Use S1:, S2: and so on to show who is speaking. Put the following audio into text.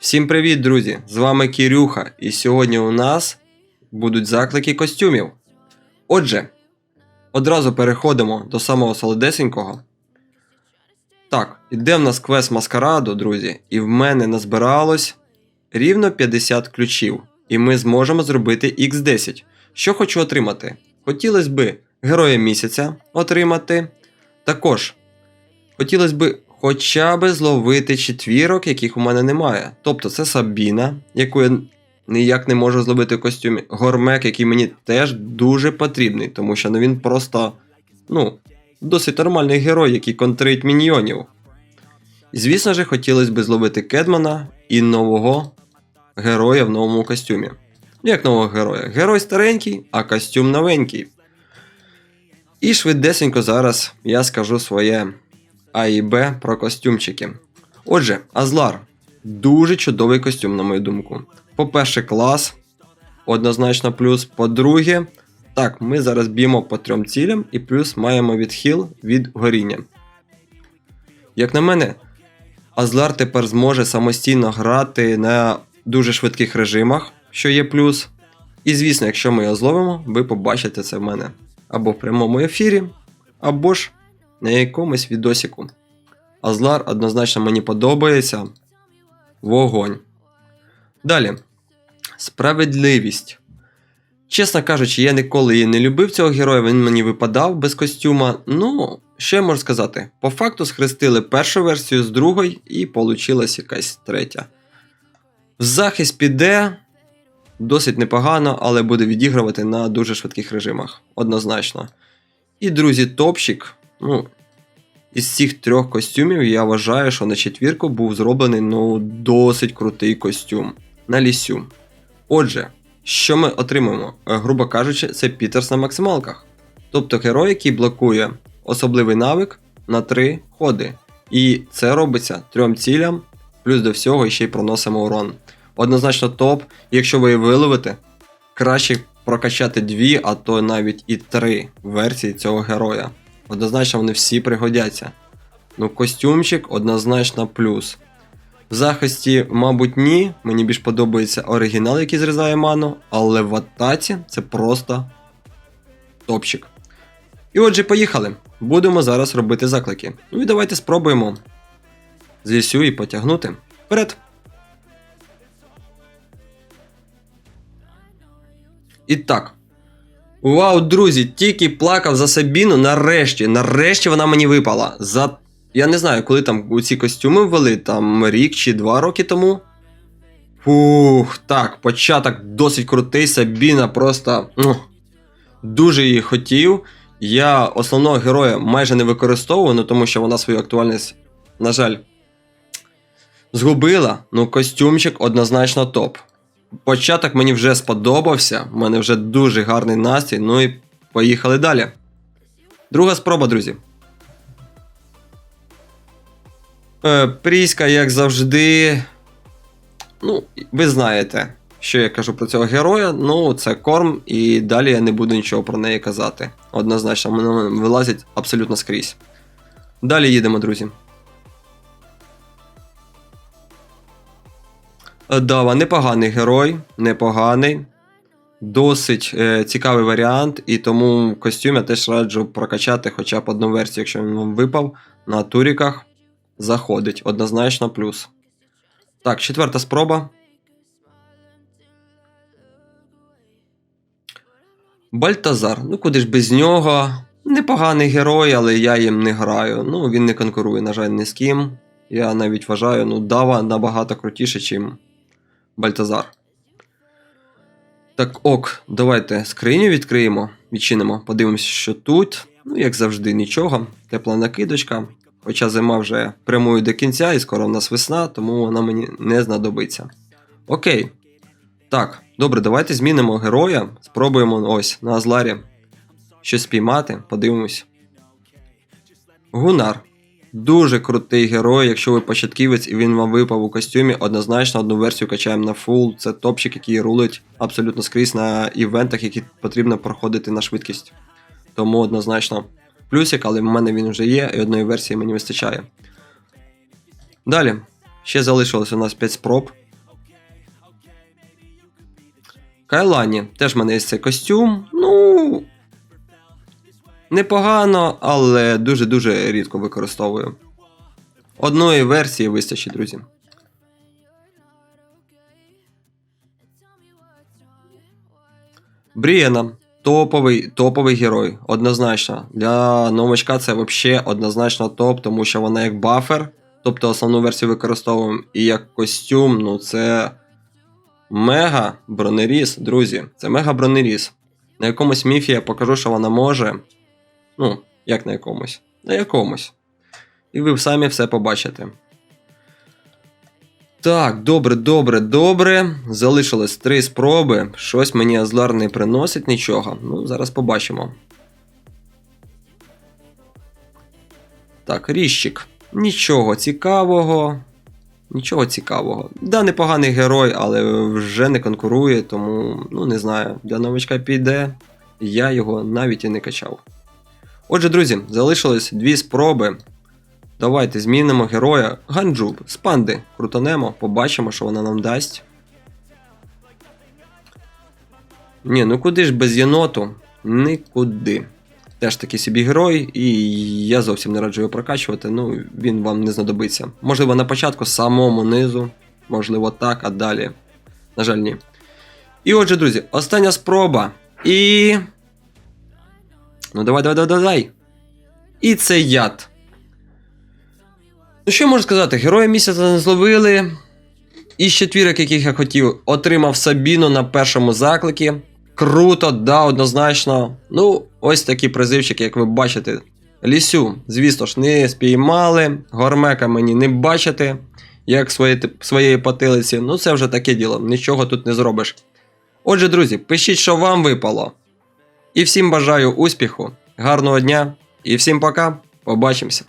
S1: Всім привіт, друзі! З вами Кірюха, і сьогодні у нас будуть заклики костюмів. Отже, одразу переходимо до самого солодесенького. Так, іде в нас квест маскараду, друзі, і в мене назбиралось рівно 50 ключів, і ми зможемо зробити X10. Що хочу отримати? Хотілося би героя місяця отримати. Також хотілося би хоча б зловити четвірок, яких у мене немає. Тобто це Сабіна, яку я ніяк не можу зловити в костюмі. Гормек, який мені теж дуже потрібний, тому що ну, він просто ну, досить нормальний герой, який контрить міньйонів. Звісно ж, хотілося б зловити Кедмана і нового героя в новому костюмі. Ну, Як нового героя? Герой старенький, а костюм новенький. І швидесенько зараз я скажу своє А і Б про костюмчики. Отже, Азлар дуже чудовий костюм, на мою думку. По-перше, клас, однозначно плюс. По-друге, так, ми зараз б'ємо по трьом цілям і плюс маємо відхил від горіння. Як на мене, Азлар тепер зможе самостійно грати на дуже швидких режимах, що є плюс. І звісно, якщо ми його зловимо, ви побачите це в мене або в прямому ефірі, або ж на якомусь відосіку. Азлар однозначно мені подобається. Вогонь. Далі. Справедливість. Чесно кажучи, я ніколи і не любив цього героя, він мені випадав без костюма. Ну, я можу сказати? По факту схрестили першу версію з другої і получилась якась третя. В захист піде досить непогано, але буде відігрувати на дуже швидких режимах. Однозначно. І, друзі, топчик. Ну, із цих трьох костюмів я вважаю, що на четвірку був зроблений ну, досить крутий костюм на лісю. Отже, що ми отримаємо? Е, Грубо кажучи, це Пітерс на максималках. Тобто герой, який блокує особливий навик на 3 ходи. І це робиться трьом цілям, плюс до всього ще й проносимо урон. Однозначно топ, якщо ви виловите, краще прокачати дві, а то навіть і три версії цього героя. Однозначно вони всі пригодяться. Ну, костюмчик однозначно плюс. В захисті, мабуть, ні. Мені більш подобається оригінал, який зрізає ману, але в атаці це просто топчик. І отже, поїхали. Будемо зараз робити заклики. Ну і давайте спробуємо з лісю і потягнути. Вперед! І так. Вау, друзі, тільки плакав за Сабіну нарешті. Нарешті вона мені випала. За. Я не знаю, коли там ці костюми ввели, там рік чи два роки тому. Фух, так, початок досить крутий. Сабіна просто ну, дуже її хотів. Я основного героя майже не використовую, ну тому що вона свою актуальність, на жаль, згубила. Ну, костюмчик однозначно топ. Початок мені вже сподобався, в мене вже дуже гарний настрій, ну і поїхали далі. Друга спроба, друзі. Е, Пріська, як завжди. Ну, ви знаєте, що я кажу про цього героя. Ну, це корм, і далі я не буду нічого про неї казати. Однозначно, мене вилазять абсолютно скрізь. Далі їдемо, друзі. Дава, непоганий герой, непоганий. Досить е, цікавий варіант, і тому костюм я теж раджу прокачати хоча б одну версію, якщо він вам випав. На туріках заходить. Однозначно плюс. Так, четверта спроба. Бальтазар. Ну куди ж без нього? Непоганий герой, але я їм не граю. Ну, він не конкурує, на жаль, ні з ким. Я навіть вважаю, ну, Дава набагато крутіше, ніж Бальтазар. Так, ок, давайте скриню відкриємо, відчинимо, подивимося, що тут. Ну, як завжди, нічого. Тепла накидочка. Хоча зима вже прямує до кінця і скоро в нас весна, тому вона мені не знадобиться. Окей. Так, добре, давайте змінимо героя. Спробуємо ось на Азларі щось спіймати, подивимось. Гунар. Дуже крутий герой, якщо ви початківець і він вам випав у костюмі, однозначно одну версію качаємо на фул. Це топчик, який рулить абсолютно скрізь на івентах, які потрібно проходити на швидкість. Тому однозначно плюсик, але в мене він вже є, і одної версії мені вистачає. Далі, ще залишилось у нас 5 спроб. Кайлані. Теж в мене є цей костюм. Ну, Непогано, але дуже-дуже рідко використовую. Одної версії вистачить, друзі. Брієна. Топовий, топовий герой, однозначно. Для новачка це взагалі однозначно топ, тому що вона як бафер, тобто основну версію використовуємо, і як костюм, ну це мега бронеріз, друзі. Це мега бронеріз. На якомусь міфі я покажу, що вона може. Ну, як на якомусь? На якомусь. І ви самі все побачите. Так, добре, добре, добре. Залишилось три спроби. Щось мені Азлар не приносить нічого. Ну, зараз побачимо. Так, ріщик. Нічого цікавого. Нічого цікавого. Да, непоганий герой, але вже не конкурує, тому, ну не знаю, для новичка піде. Я його навіть і не качав. Отже, друзі, залишилось дві спроби. Давайте змінимо героя Ганджуб з панди. Крутанемо, побачимо, що вона нам дасть. Ні, ну куди ж без єноту? Нікуди. Теж такий собі герой, і я зовсім не раджу його прокачувати, ну він вам не знадобиться. Можливо, на початку самому низу, можливо, так, а далі. На жаль, ні. І отже, друзі, остання спроба. І. Ну, давай, давай, давай, давай. І це яд. Ну, що можу сказати? Героя місяця не зловили. Із четвірок, яких я хотів, отримав Сабіну на першому закликі. Круто, да, однозначно. Ну, ось такі призивчики, як ви бачите. Лісю, звісно ж, не спіймали. Гормека мені не бачити, як своє, своєї потилиці. Ну, це вже таке діло, нічого тут не зробиш. Отже, друзі, пишіть, що вам випало. І всім бажаю успіху, гарного дня і всім пока. Побачимося.